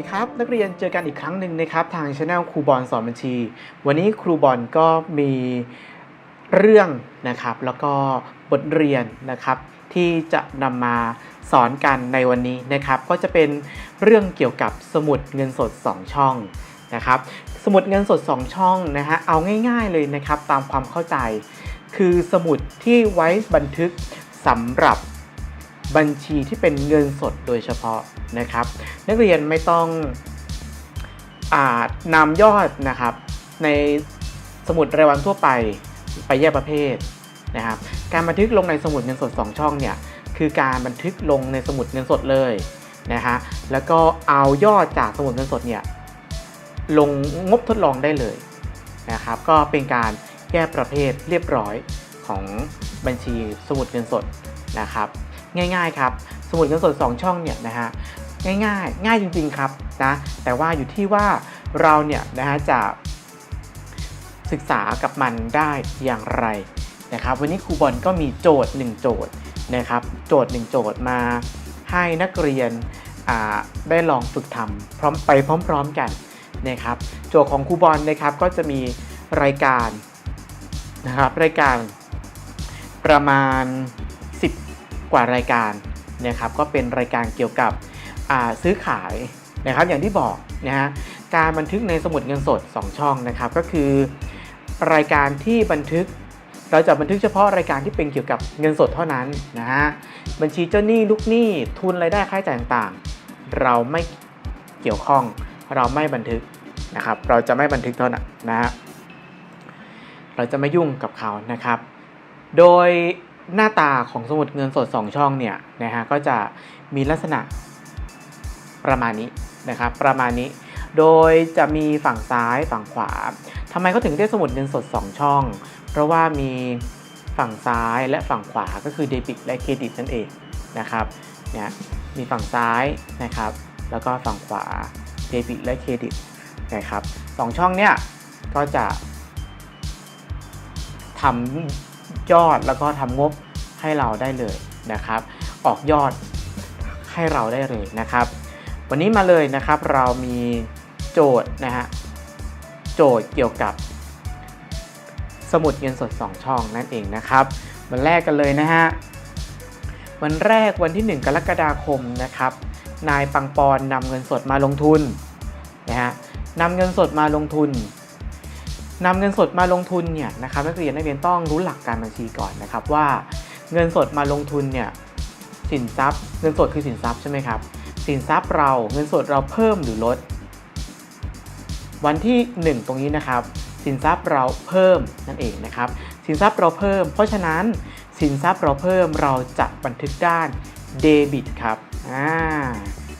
ดีครับ นักเรียนเจอกันอีกครั้งหนึ่งนะครับ ทางช anel ครูบอลสอนบัญชี วันนี้ครูบอลก็มีเรื่องนะครับ แล้วก็บทเรียนนะครับ ที่จะนำมาสอนกันในวันนี้นะครับ ก็จะเป็นเรื่องเกี่ยวกับสมุดเงินสด 2 ช่องนะครับ สมุดเงินสด 2 ช่องนะฮะเอาง่าย ๆเลยนะครับ ตามความเข้าใจ คือสมุดที่ไว้บันทึกสำหรับบัญชีที่เป็นเงินสดโดยเฉพาะ นะครับ นักเรียนไม่ต้องอานำยอดนะครับ ในสมุดรายวันทั่วไปไปแยกประเภทนะครับ การบันทึกลงในสมุดเงินสด 2 ช่องเนี่ยคือการบันทึกลงในสมุดเงินสดเลยนะฮะแล้วก็เอายอดจากสมุดเงินสดเนี่ยลงงบทดลองได้เลยนะครับ ก็เป็นการแยกประเภทเรียบร้อยของบัญชีสมุดเงินสดนะครับ ง่ายๆครับ สมุดเงินสด 2 ช่องเนี่ยนะฮะ ง่ายๆ ง่ายจริง ๆ ครับนะแต่ว่าอยู่ที่ว่าเราเนี่ยนะฮะจะศึกษากับมันได้อย่างไรนะครับ วันนี้ครูบอลก็มีโจทย์ 1 โจทย์นะครับ โจทย์ 1 โจทย์มาให้นักเรียนอ่าได้ลองฝึกทำพร้อมไปพร้อม ๆกันนะครับ โจทย์ของครูบอลนะครับก็จะมีรายการนะครับรายการประมาณ 10 กว่ารายการนะครับ ก็เป็นรายการเกี่ยวกับ ซื้อขายนะครับอย่างที่บอกนะฮะการบันทึกในสมุดเงินสด 2 ช่องนะครับก็คือ รายการที่บันทึกเราจะบันทึกเฉพาะรายการที่เป็นเกี่ยวกับเงินสดเท่านั้นนะฮะบัญชีเจ้าหนี้ลูกหนี้ทุนรายได้ค่าใช้จ่ายต่างๆ เราไม่เกี่ยวข้องเราไม่บันทึกนะครับ เราจะไม่บันทึกเท่านั้นนะฮะเราจะไม่ยุ่งกับเขานะครับ โดยหน้าตาของสมุดเงินสด 2 ช่องเนี่ยนะฮะก็จะมีลักษณะ ประมาณนี้นะครับประมาณนี้ โดยจะมีฝั่งซ้ายฝั่งขวาทำไมเขาถึงเรียกสมุดเงินสด 2 ช่อง เพราะว่ามีฝั่งซ้ายและฝั่งขวาก็คือเดบิตและเครดิตนั่นเองนะครับเนี่ยมีฝั่งซ้ายนะครับแล้วก็ฝั่งขวาเดบิตและเครดิตนะครับสองช่องเนี่ยก็จะทำยอดแล้วก็ทำงบให้เราได้เลยนะครับ ออกยอดให้เราได้เลยนะครับ วันนี้มาเลยนะครับเรามีโจทย์นะฮะโจทย์เกี่ยวกับ สมุดเงินสด 2 ช่องนั่นเองนะครับวันแรกกันเลยนะฮะวันแรกวันที่ 1 กรกฎาคมนะครับนายปังปอนนำเงินสดมาลงทุนนะฮะนำเงินสดมาลงทุนนำเงินสดมาลงทุนเนี่ยนะครับนักเรียนนักเรียนต้องรู้หลักการบัญชีก่อนนะครับว่า เงินสดมาลงทุนเนี่ยสินทรัพย์ เงินสดคือสินทรัพย์ใช่ไหมครับ สินทรัพย์เราเงินสดเราเพิ่มหรือลด วันที่ 1 ตรงนี้นะครับ สินทรัพย์เราเพิ่มนั่นเองนะครับ สินทรัพย์เราเพิ่ม เพราะฉะนั้นสินทรัพย์เราเพิ่มเราจะบันทึกด้านเดบิตครับอ่า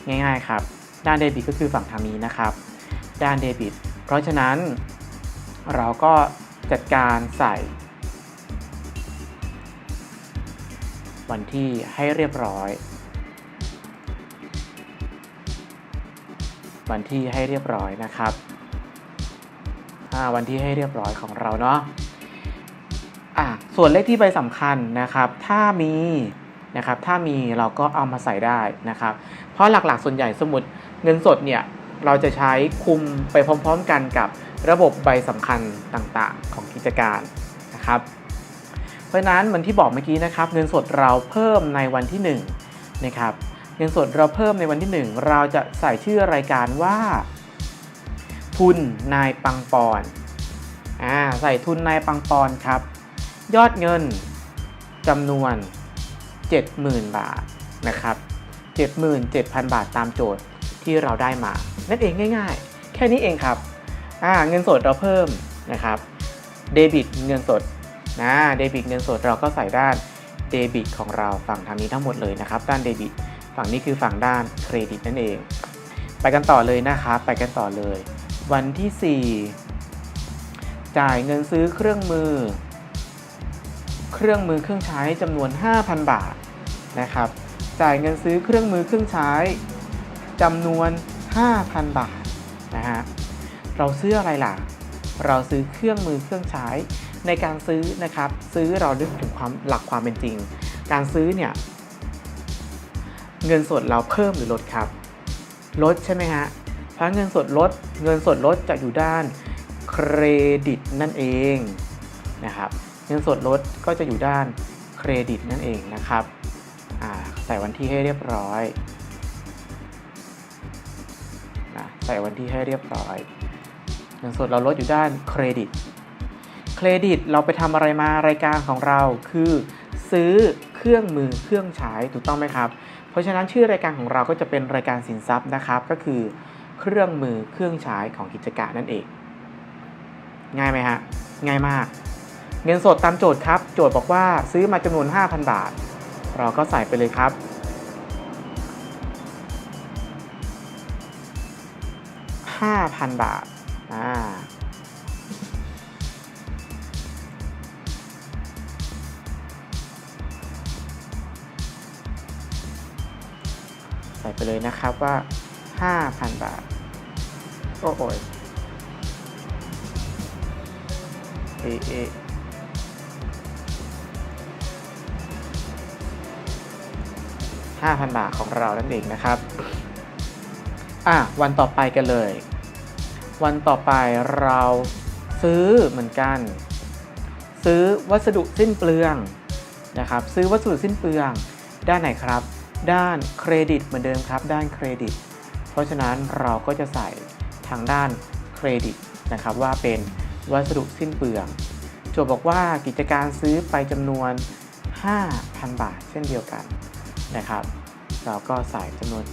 ง่ายๆครับ ด้านเดบิตก็คือฝั่งทางนี้นะครับ ด้านเดบิต เพราะฉะนั้นเราก็จัดการใส่ วันที่ให้เรียบร้อย วันที่ให้เรียบร้อยนะครับวันที่ให้เรียบร้อยของเราเนาะอะส่วนเลขที่ใบสำคัญนะครับ ถ้ามีนะครับ ถ้ามีเราก็เอามาใส่ได้นะครับ เพราะหลักๆส่วนใหญ่สมุดเงินสดเนี่ยเราจะใช้คุมไปพร้อมๆกันกับระบบใบสำคัญต่างๆของกิจการนะครับ เพราะฉะนั้นเหมือนที่บอกเมื่อกี้นะครับ เงินสดเราเพิ่มในวันที่1นะครับ เงินสดเราเพิ่มในวันที่ 1 เราจะใส่ชื่อรายการว่า ทุนนายปังปอนอ่าใส่ทุนนายปังปอนครับ ยอดเงินจำนวน 70,000 บาทนะครับ 77,000 บาทตามโจทย์ที่เราได้มา นั่นเองง่าย ๆ แค่นี้เองครับอ่าเงินสดเราเพิ่มนะครับเดบิตเงินสดนะเดบิตเงินสดเราก็ใส่ด้านเดบิตของเราฝั่งทางนี้ทั้งหมดเลยนะครับ ด้านเดบิต ฝั่งนี้คือฝั่งด้านเครดิตนั่นเอง ไปกันต่อเลยนะครับ ไปกันต่อเลย วันที่ 4 จ่ายเงินซื้อเครื่องมือ เครื่องมือเครื่องใช้จำนวน 5,000 บาทนะครับ จ่ายเงินซื้อเครื่องมือเครื่องใช้จำนวน 5,000 บาทนะฮะ เราซื้ออะไรล่ะ เราซื้อเครื่องมือเครื่องใช้ในการซื้อนะครับ ซื้อเรานึกถึงความหลักความเป็นจริง การซื้อเนี่ย เงินสดเราเพิ่มหรือลดครับ ลดใช่ไหมฮะเพราะเงินสดลดเงินสดลดจะอยู่ด้านเครดิตนั่นเองนะครับเงินสดลดก็จะอยู่ด้านเครดิตนั่นเองนะครับใส่วันที่ให้เรียบร้อยนะใส่วันที่ให้เรียบร้อยเงินสดเราลดอยู่ด้านเครดิต เครดิตเราไปทำอะไรมารายการของเราคือซื้อเครื่องมือเครื่องใช้ถูกต้องไหมครับ เพราะฉะนั้นชื่อรายการของเราก็จะเป็นรายการสินทรัพย์นะครับ ก็คือเครื่องมือเครื่องใช้ของกิจการนั่นเอง ง่ายไหมฮะ ง่ายมาก เงินสดตามโจทย์ครับ โจทย์บอกว่าซื้อมาจำนวน 5,000 บาท เราก็ใส่ไปเลยครับ5,000 บาท อ่า ใส่ไปเลยนะครับว่า 5,000 บาท โอ้โอยเอเอ5,000 บาทของเรานั่นเองนะครับ อะ วันต่อไปกันเลย วันต่อไปเราซื้อเหมือนกัน ซื้อวัสดุสิ้นเปลืองนะครับ ซื้อวัสดุสิ้นเปลืองด้านไหนครับ ด้านเครดิตเหมือนเดิมครับ ด้านเครดิต เพราะฉะนั้นเราก็จะใส่ทางด้านเครดิตนะครับ ว่าเป็นวัสดุสิ้นเปลืองโจทย์บอกว่ากิจการซื้อไปจำนวน 5,000 บาทเช่นเดียวกันนะครับ เราก็ใส่จำนวน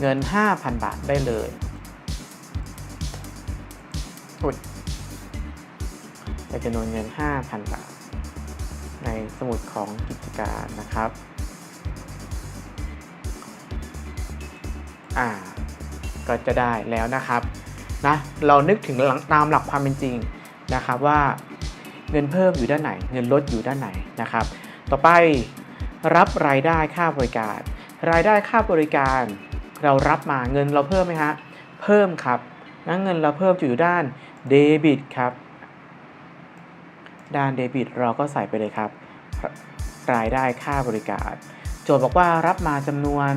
เงิน 5,000 บาทได้เลยอุดใส่จำนวนเงิน 5,000 บาท ในสมุดของกิจการนะครับ อ่าก็จะได้แล้วนะครับนะเรานึกถึงหลังตามหลักความเป็นจริงนะครับว่าเงินเพิ่มอยู่ด้านไหน เงินลดอยู่ด้านไหนนะครับ ต่อไปรับรายได้ค่าบริการ รายได้ค่าบริการ เรารับมาเงินเราเพิ่มไหมฮะเพิ่มครับงั้นเงินเราเพิ่มอยู่ด้านเดบิตครับ ด้านเดบิตเราก็ใส่ไปเลยครับ รายได้ค่าบริการ โจทย์บอกว่ารับมาจำนวน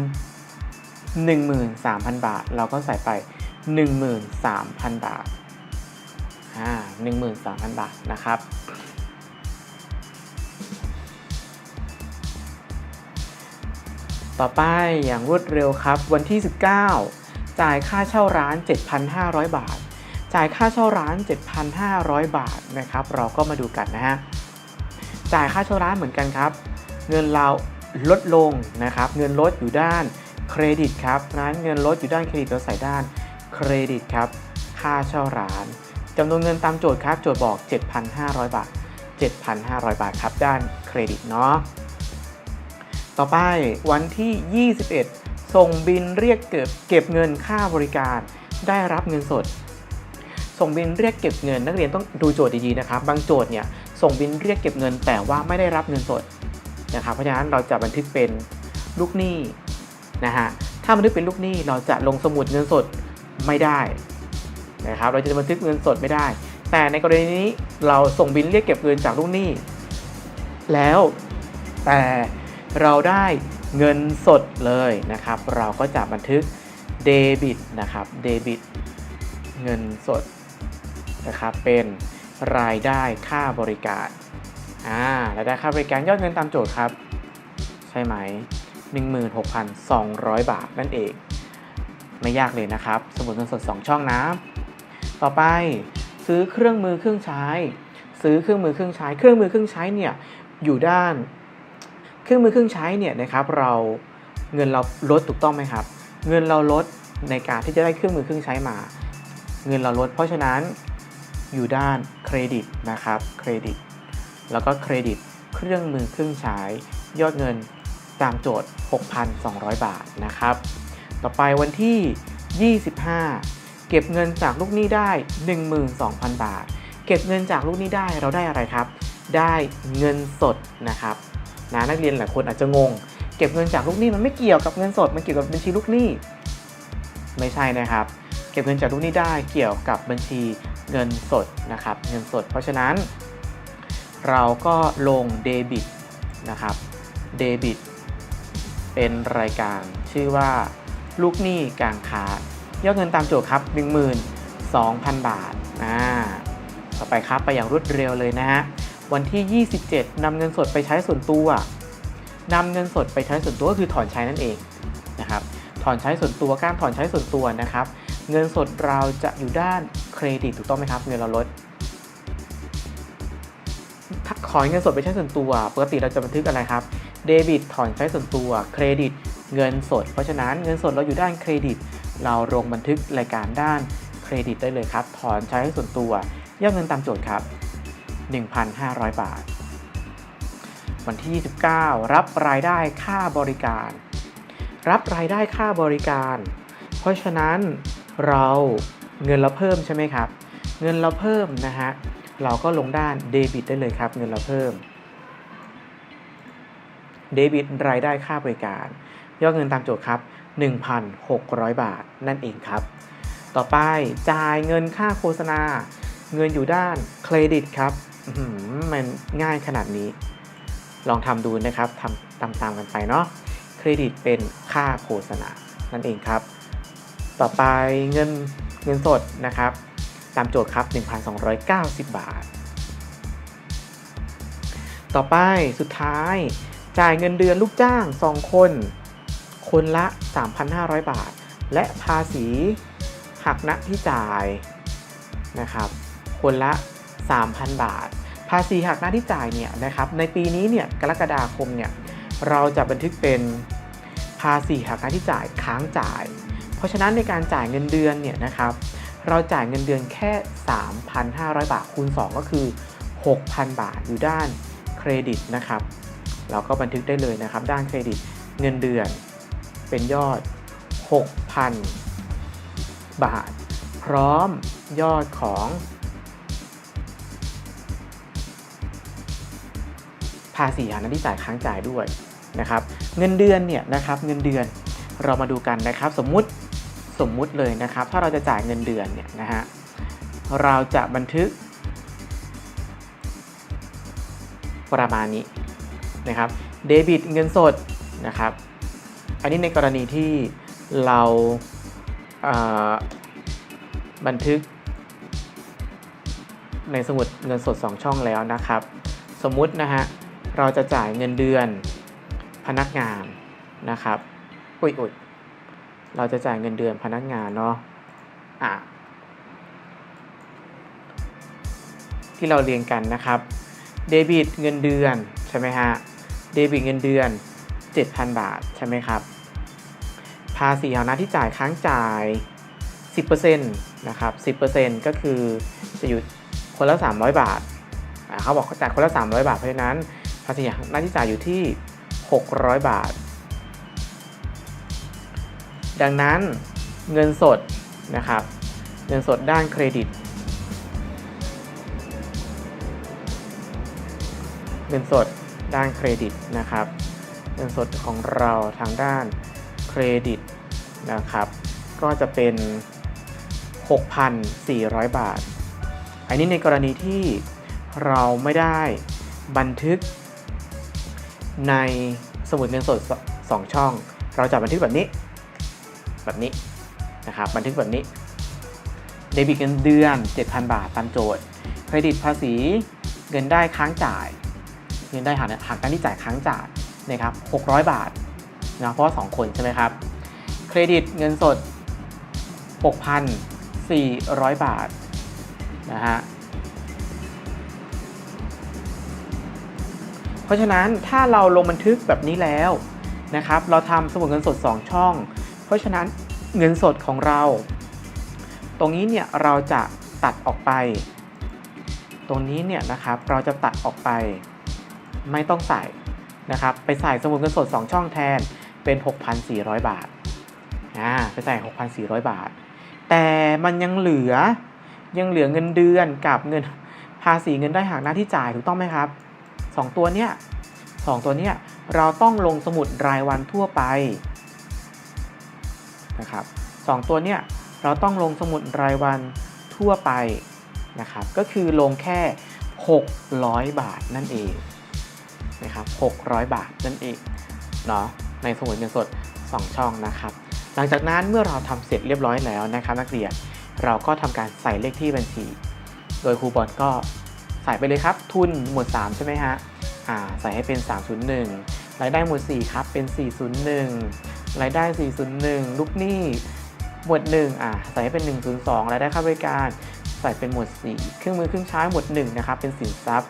13,000 บาท เราก็ใส่ไป 13,000 บาทอ่า13,000 บาทนะครับ ต่อไปอย่างรวดเร็วครับ วันที่ 19 จ่ายค่าเช่าร้าน 7,500 บาท จ่ายค่าเช่าร้าน 7,500 บาทนะครับ เราก็มาดูกันนะฮะ จ่ายค่าเช่าร้านเหมือนกันครับ เงินเราลดลงนะครับ เงินลดอยู่ด้าน เครดิตครับนั้นเงินลดอยู่ด้านเครดิตเราใส่ด้านเครดิตครับ ค่าเช่าร้านจำนวนเงินตามโจทย์ครับ โจทย์บอก 7,500 บาท 7,500 บาทครับ ด้านเครดิตเนาะ ต่อไปวันที่ 21 ส่งบินเรียกเก็บเก็บเงินค่าบริการ ได้รับเงินสด ส่งบินเรียกเก็บเงิน นักเรียนต้องดูโจทย์ดีๆนะครับ บางโจทย์เนี่ย ส่งบินเรียกเก็บเงิน แต่ว่าไม่ได้รับเงินสดนะครับ เพราะฉะนั้นเราจะบันทึกเป็นลูกหนี้ นะฮะถ้าบันทึกเป็นลูกหนี้เราจะลงสมุดเงินสดไม่ได้นะครับเราจะบันทึกเงินสดไม่ได้ แต่ในกรณีนี้เราส่งบินเรียกเก็บเงินจากลูกหนี้ แล้วแต่เราได้เงินสดเลยนะครับ เราก็จะบันทึกเดบิตนะครับเดบิตเงินสดนะครับเป็นรายได้ค่าบริการอ่ารายได้ค่าบริการยอดเงินตามโจทย์ครับ ใช่ไหม 16,200 บาทนั่นเอง ไม่ยากเลยนะครับ สมุดเงินสด 2 ช่องนะ ต่อไปซื้อเครื่องมือเครื่องใช้ ซื้อเครื่องมือเครื่องใช้ เครื่องมือเครื่องใช้เนี่ยอยู่ด้าน เครื่องมือเครื่องใช้เนี่ยนะครับเราเงินเราลดถูกต้องไหมครับ เงินเราลดในการที่จะได้เครื่องมือเครื่องใช้มา เงินเราลด เพราะฉะนั้นอยู่ด้านเครดิตนะครับเครดิต แล้วก็เครดิตเครื่องมือเครื่องใช้ยอดเงิน ตามโจทย์ 6,200 บาทนะครับ ต่อไปวันที่ 25 เก็บเงินจากลูกหนี้ได้ 12,000 บาท เก็บเงินจากลูกหนี้ได้เราได้อะไรครับ ได้เงินสดนะครับนะนักเรียนหลายคนอาจจะงง เก็บเงินจากลูกหนี้มันไม่เกี่ยวกับเงินสด มันเกี่ยวกับบัญชีลูกหนี้ ไม่ใช่นะครับ เก็บเงินจากลูกหนี้ได้เกี่ยวกับบัญชีเงินสดนะครับ เงินสด เพราะฉะนั้น เราก็ลงเดบิตนะครับ เดบิต เป็นรายการชื่อว่าลูกหนี้กลารค้ายอดเงินตามโจทย์ครับ 12,000 บาทอ่าต่อไปครับไปอย่างรวดเร็วเลยนะฮะวันที่ 27นำเงินสดไปใช้ส่วนตัวนำเงินสดไปใช้ส่วนตัวก็คือถอนใช้นั่นเองนะครับถอนใช้ส่วนตัวการถอนใช้ส่วนตัวนะครับ เงินสดเราจะอยู่ด้านเครดิตถูกต้องไหมครับ เงินเราลด ถ้าขอเงินสดไปใช้ส่วนตัว ปกติเราจะบันทึกอะไรครับ เดบิตถอนใช้ส่วนตัว เครดิต เงินสด เพราะฉะนั้นเงินสดเราอยู่ด้านเครดิต เราลงบันทึกรายการด้านเครดิตได้เลยครับ ถอนใช้ส่วนตัว ยอดเงินตามโจทย์ครับ 1,500 บาท วันที่ 29 รับรายได้ค่าบริการ รับรายได้ค่าบริการ เพราะฉะนั้นเราเงินเราเพิ่มใช่ไหมครับ เงินเราเพิ่มนะฮะ เราก็ลงด้านเดบิตได้เลยครับเงินเราเพิ่มเดบิตรายได้ค่าบริการ ยอดเงินตามโจทย์ครับ 1,600 บาทนั่นเองครับ ต่อไปจ่ายเงินค่าโฆษณา เงินอยู่ด้านเครดิตครับมันง่ายขนาดนี้ ลองทำดูนะครับทำตามๆกันไปเนาะเครดิตเป็นค่าโฆษณานั่นเองครับ ต่อไปเงินเงินสดนะครับามโจทย์ครับ 1,290 บาท ต่อไปสุดท้ายจ่ายเงินเดือนลูกจ้าง 2 คน คนละ 3,500 บาท และภาษีหักณที่จ่ายนะครับ คนละ 3,000 บาท ภาษีหักหน้าที่จ่ายเนี่ยนะครับ ในปีนี้เนี่ยกรกฎาคมเนี่ยเราจะบันทึกเป็นภาษีหักหน้าที่จ่ายค้างจ่าย เพราะฉะนั้นในการจ่ายเงินเดือนเนี่ยนะครับ เราจ่ายเงินเดือนแค่ 3,500 บาทคูณ 2 ก็คือ 6,000 บาทอยู่ด้านเครดิตนะครับ เราก็บันทึกได้เลยนะครับ ด้านเครดิตเงินเดือนเป็นยอด 6,000 บาท พร้อมยอดของภาษีหานที่จ่ายค้างจ่ายด้วยนะครับ เงินเดือนเนี่ยนะครับเงินเดือนเรามาดูกันนะครับ สมมุติ สมมุติเลยนะครับ ถ้าเราจะจ่ายเงินเดือนเนี่ยนะฮะเราจะบันทึก ประมาณนี้นะครับเดบิตเงินสดนะครับอันนี้ในกรณีที่เราเอ่อบันทึก ในสมุดเงินสด 2 ช่องแล้วนะครับ สมมุตินะฮะเราจะจ่ายเงินเดือนพนักงานนะครับอุ้ยอุ้ย เราจะจ่ายเงินเดือนพนักงานเนาะอะที่เราเรียนกันนะครับเดบิตเงินเดือนใช่ไหมฮะเดบิตเงินเดือน 7,000 บาทใช่ไหมครับ ภาษีหักหน้าที่จ่ายค้างจ่าย 10%นะครับ 10%ก็คือจะอยู่คนละ 300 บาทอ่าเขาบอกเขาจ่ายคนละ 300 บาทเพราะฉะนั้นภาษีหักหน้าที่จ่ายอยู่ที่ 600 บาท ดังนั้นเงินสดนะครับ เงินสดด้านเครดิต เงินสดด้านเครดิตนะครับ เงินสดของเราทางด้านเครดิตนะครับ ก็จะเป็น 6,400 บาท อันนี้ในกรณีที่เราไม่ได้บันทึกในสมุดเงินสด 2 ช่อง เราจะบันทึกแบบนี้ แบบนี้นะครับบันทึกแบบนี้ เดบิตเงินเดือน 7,000 บาทตามโจทย์ เครดิตภาษีเงินได้ค้างจ่าย เงินได้หักหักการที่จ่ายค้างจ่ายนะครับ600 บาทนะเพราะว่า2คนใช่ไหมครับ เครดิตเงินสด 6,400 บาทนะฮะเพราะฉะนั้นถ้าเราลงบันทึกแบบนี้แล้วนะครับ เราทำสมุดเงินสด 2 ช่อง เพราะฉะนั้นเงินสดของเรา ตรงนี้เนี่ยเราจะตัดออกไป ตรงนี้เนี่ยนะครับเราจะตัดออกไป ไม่ต้องใส่นะครับ ไปใส่สมุดเงินสด 2 ช่องแทนเป็น 6,400 บาทอ่าไปใส่ 6,400 บาท แต่มันยังเหลือยังเหลือเงินเดือนกับเงินภาษีเงินได้หักหน้าที่จ่ายถูกต้องไหมครับ 2 ตัวเนี้ยสองตัวเนี้ยเราต้องลงสมุดรายวันทั่วไป นะครับสองตัวเนี้ยเราต้องลงสมุดรายวันทั่วไปนะครับก็คือลงแค่ 600 บาทนั่นเองนะครับ600 บาทนั่นเองเนาะในสมุดเงินสด 2 ช่องนะครับ หลังจากนั้นเมื่อเราทำเสร็จเรียบร้อยแล้วนะครับ นักเรียนเราก็ทำการใส่เลขที่บัญชี โดยครูบอลก็ใส่ไปเลยครับ ทุนหมวด 3 ใช่ไหมฮะอ่าใส่ให้เป็น 301รายได้หมวด 4 ครับเป็น 401 รายได้ 401 ลูกหนี้ หมวด 1 อ่าใส่ให้เป็น 102 รายได้ค่าบริการ ใส่เป็นหมวด 4 เครื่องมือเครื่องใช้หมวด 1 นะครับ เป็นสินทรัพย์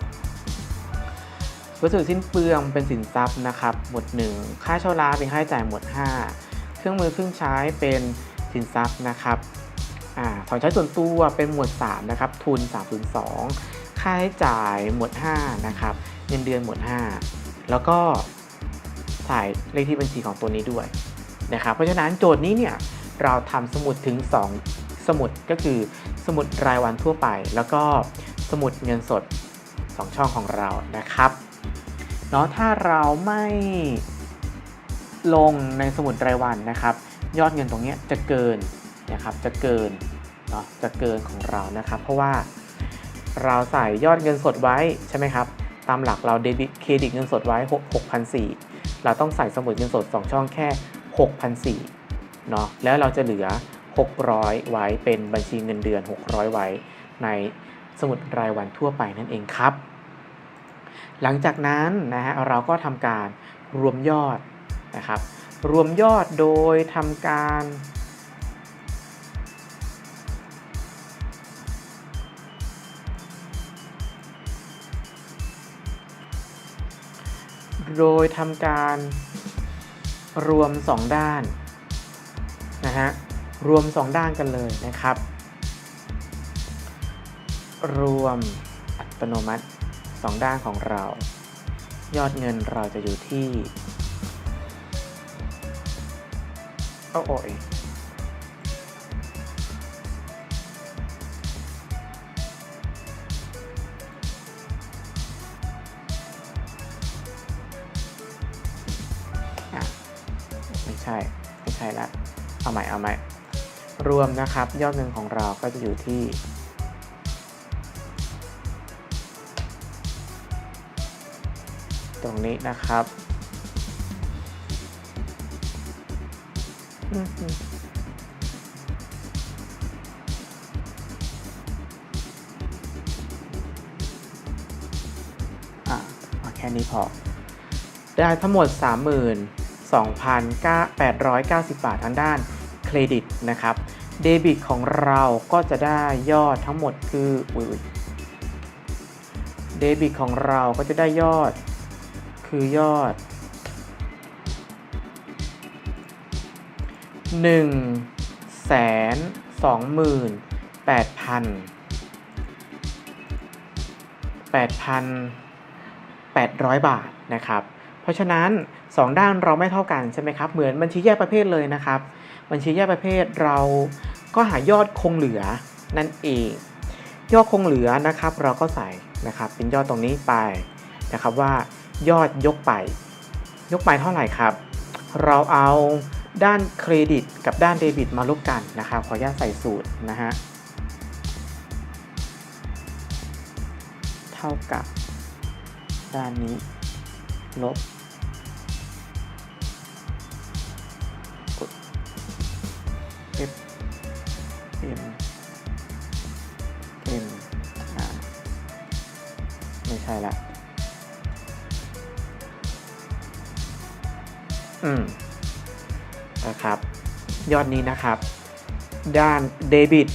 วัสดุสิ้นเปลืองเป็นสินทรัพย์นะครับ หมวด 1 ค่าเช่าร้านเป็นค่าใช้จ่ายหมวด 5 เครื่องมือเครื่องใช้เป็นสินทรัพย์นะครับอ่าของใช้ส่วนตัวเป็นหมวด 3 นะครับ ทุน 302 ค่าใช้จ่ายหมวด 5 นะครับ เงินเดือนหมวด 5 แล้วก็ใส่เลขที่บัญชีของตัวนี้ด้วย นะครับเพราะฉะนั้นโจทย์นี้เนี่ยเราทำสมุดถึง 2 สมุดก็คือสมุดรายวันทั่วไป แล้วก็สมุดเงินสด 2 ช่องของเรานะครับเนาะถ้าเราไม่ลงในสมุดรายวันนะครับ ยอดเงินตรงนี้จะเกินนะครับจะเกินเนาะจะเกินของเรานะครับ เพราะว่าเราใส่ยอดเงินสดไว้ใช่ไหมครับตามหลักเราเดบิตเครดิตเงินสดไว้ 6 6,400เราต้องใส่สมุดเงินสด 2 ช่องแค่ 6,400เนาะแล้วเราจะเหลือ 600 ไว้เป็นบัญชีเงินเดือน 600 ไว้ในสมุดรายวันทั่วไปนั่นเองครับ หลังจากนั้นนะฮะเราก็ทำการรวมยอดนะครับ รวมยอดโดยทำการโดยทำการ รวม 2 ด้านนะฮะรวม 2 ด้านกันเลยนะครับ รวมอัตโนมัติ 2 ด้านของเรา ยอดเงินเราจะอยู่ที่โอ้โอ ช่ไม่ใช่ละเอาใหม่เอาใหม่รวมนะครับ ยอดเงินของเราก็จะอยู่ที่ตรงนี้นะครับอือหืออะอาแค่นี้พอ ได้ทั้งหมด 2,890 บาททางด้านเครดิตนะครับเดบิตของเราก็จะได้ยอดทั้งหมดคืออุ้ยเดบิตของเราก็จะได้ยอด คือยอด 1 2 8 0 0 8,800 บาทนะครับ เพราะฉะนั้น 2 ด้านเราไม่เท่ากันใช่ไหมครับเหมือนบัญชีแยกประเภทเลยนะครับ บัญชีแยกประเภทเราก็หายอดคงเหลือนั่นเองยอดคงเหลือนะครับ เราก็ใส่นะครับเป็นยอดตรงนี้ไปนะครับว่ายอดยกไป ยกไปเท่าไหร่ครับ เราเอาด้านเครดิตกับด้านเดบิตมาลบกันนะครับขออนุญาตใส่สูตรนะฮะเท่ากับด้านนี้ลบ M M R ไม่ใช่ละ อืม นะครับ ยอดนี้นะครับ ด้านเดบิต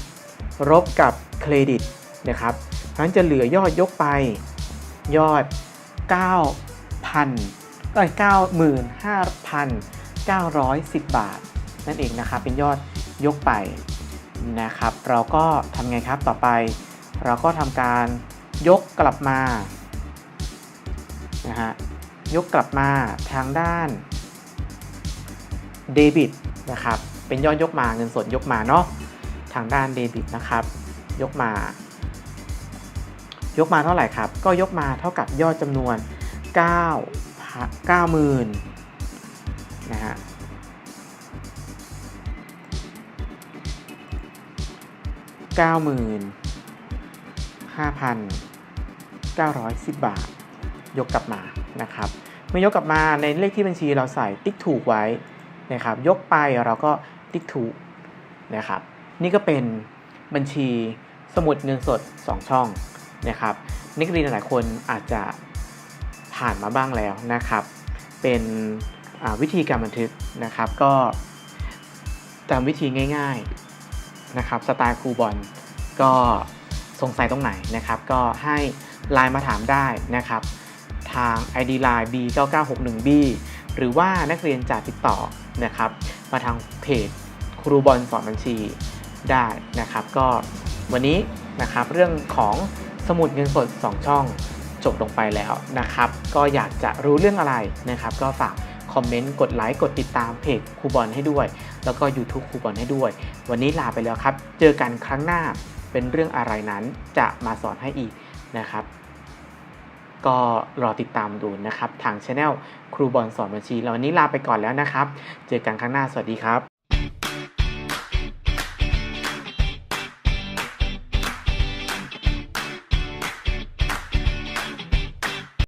ลบกับเครดิตนะครับนั้นจะเหลือยอดยกไป ยอด 9,000เอ้ย95,910 บาท นั่นเองนะครับ เป็นยอดยกไป นะครับ เราก็ทำไงครับต่อไป เราก็ทำการยกกลับมานะฮะยกกลับมาทางด้านเดบิตนะครับเป็นยอดยกมาเงินสดยกมาเนาะทางด้านเดบิตนะครับ ยกมา ยกมาเท่าไหร่ครับ ก็ยกมาเท่ากับยอดจำนวน 9 9 0 0 0 0นะฮะ 95,910 บาท ยกกลับมานะครับเมื่อยกกลับมาในเลขที่บัญชีเราใส่ติ๊กถูกไว้นะครับยกไปเราก็ติ๊กถูกนะครับนี่ก็เป็นบัญชีสมุดเงินสด 2 ช่องนะครับนักเรียนหลายคนอาจจะผ่านมาบ้างแล้วนะครับ เป็นวิธีการบันทึกนะครับก็ตามวิธีง่าย นะครับสไตล์ครูบอลก็สงสัยตรงไหนนะครับ ก็ให้ไลน์มาถามได้นะครับ ทาง ID Line B9961B หรือว่านักเรียนจะติดต่อนะครับ มาทางเพจครูบอลสอนบัญชีได้นะครับ ก็วันนี้นะครับเรื่องของสมุดเงินสด 2 ช่องจบลงไปแล้วนะครับ ก็อยากจะรู้เรื่องอะไรนะครับ ก็ฝากคอมเมนต์กดไลค์กดติดตามเพจครูบอลให้ด้วย แล้วก็ YouTube ครูบอลให้ด้วย วันนี้ลาไปแล้วครับ เจอกันครั้งหน้าเป็นเรื่องอะไรนั้นจะมาสอนให้อีกนะครับ ก็รอติดตามดูนะครับ ทางช anel ครูบอลสอนบัญชีแล้ววันนี้ลาไปก่อนแล้วนะครับ เจอกันครั้งหน้าสวัสดีครับ